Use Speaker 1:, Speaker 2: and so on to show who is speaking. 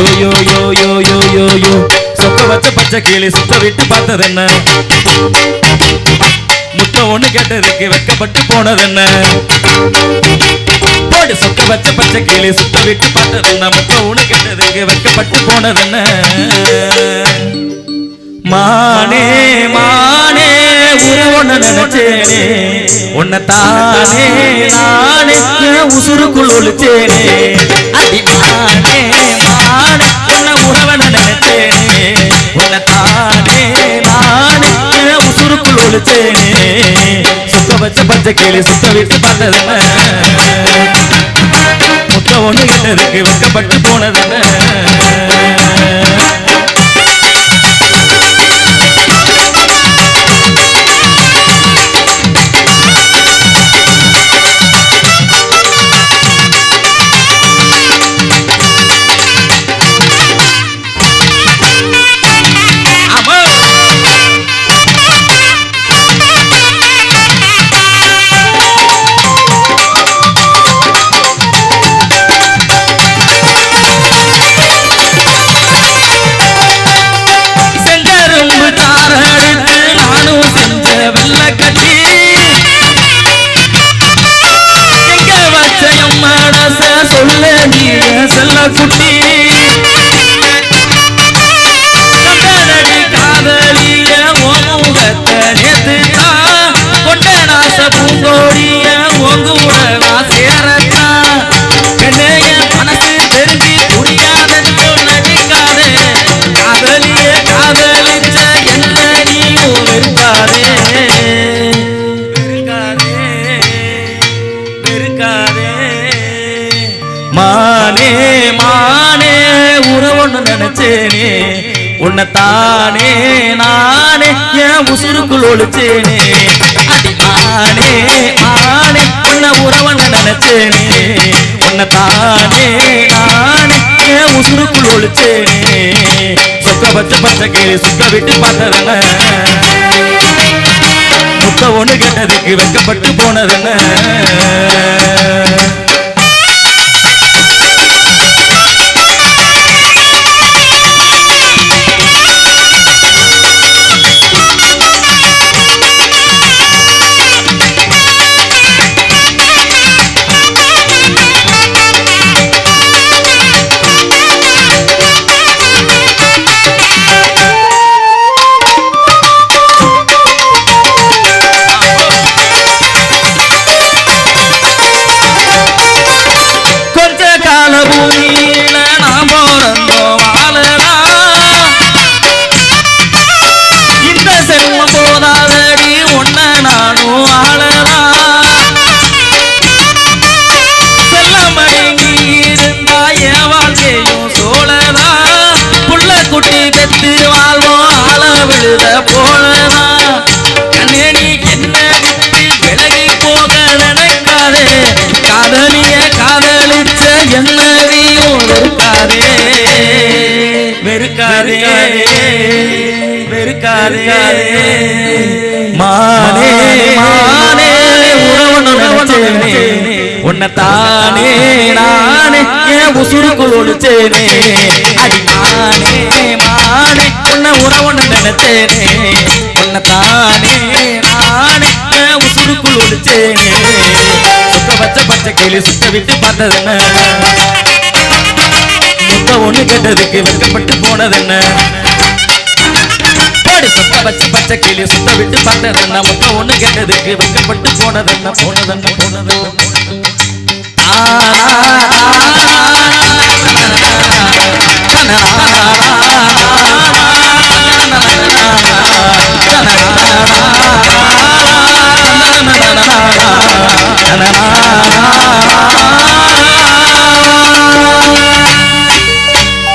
Speaker 1: யோ யோ யோ யோ யோ யோ யோ சொக்க வச்ச பச்சை கிளி சுத்த விட்டு பார்த்தது என்ன முத்தம் ஒண்ணு கேட்டதுக்கு வெக்கப்பட்டு போனது என்ன போடு சொக்க வச்ச பச்சை கிளி சுத்த விட்டு பார்த்தது என்ன முத்தம் ஒண்ணு கேட்டதுக்கு வெக்கப்பட்டு போனது என்ன மானே மானே உன்னை நினைச்சேனே. உன்னை தானே நானே உசுருக்குள் ஒழிச்சேனே அடி மானே தானே நானே உசுருக்குள் ஒளிச்சேனே. சுத்த வச்ச பச்சை கிளி சுத்த விட்டு பார்த்ததுன்னு முத்த ஒண்ணு கிட்டதுக்கு வெக்கப்பட்டு போனதுன்னு மனச சொல்ல நீ செல்ல குட்டி. தானே மானே உறவொன்னு நினைச்சேனே. உன்னை தானே நானே என் உசுருக்குள் ஒழிச்சேனே அடி மானே உன்னை உறவன் நினைச்சேனே. உன்னை தானே நானே என் உசுருக்குள் ஒழிச்சேனே சொக்க பச்சை பச்சை கிளி சுத்த விட்டு பார்த்ததுன்னு? முத்த ஒன்று கேட்டதுக்கு வெக்கப்பட்டு போனதுன்னு? மானே மானே உறவனு நினைச்சேனே. உன்னை தானே நானே என் உசுருக்குள் ஒளிச்சேனே. அடி மானே மானே உன்னை உறவனு நினைச்சேனே. உன்னை தானே நானே என் உசுருக்குள் ஒளிச்சேனே. சுத்த பச்சை சுத்த விட்டு பார்த்ததுன்னு முத்த ஒண்ணு கேட்டதுக்கு வெட்கப்பட்டு போனதென்ன போடு சொத்த பச்சை பச்சை கிளி சுத்த விட்டு பார்த்ததென்ன? மொத்தம் ஒண்ணு கேட்டதுக்கு வைக்கப்பட்டு போனதென்ன? போனதென்ன? போனது ஆ.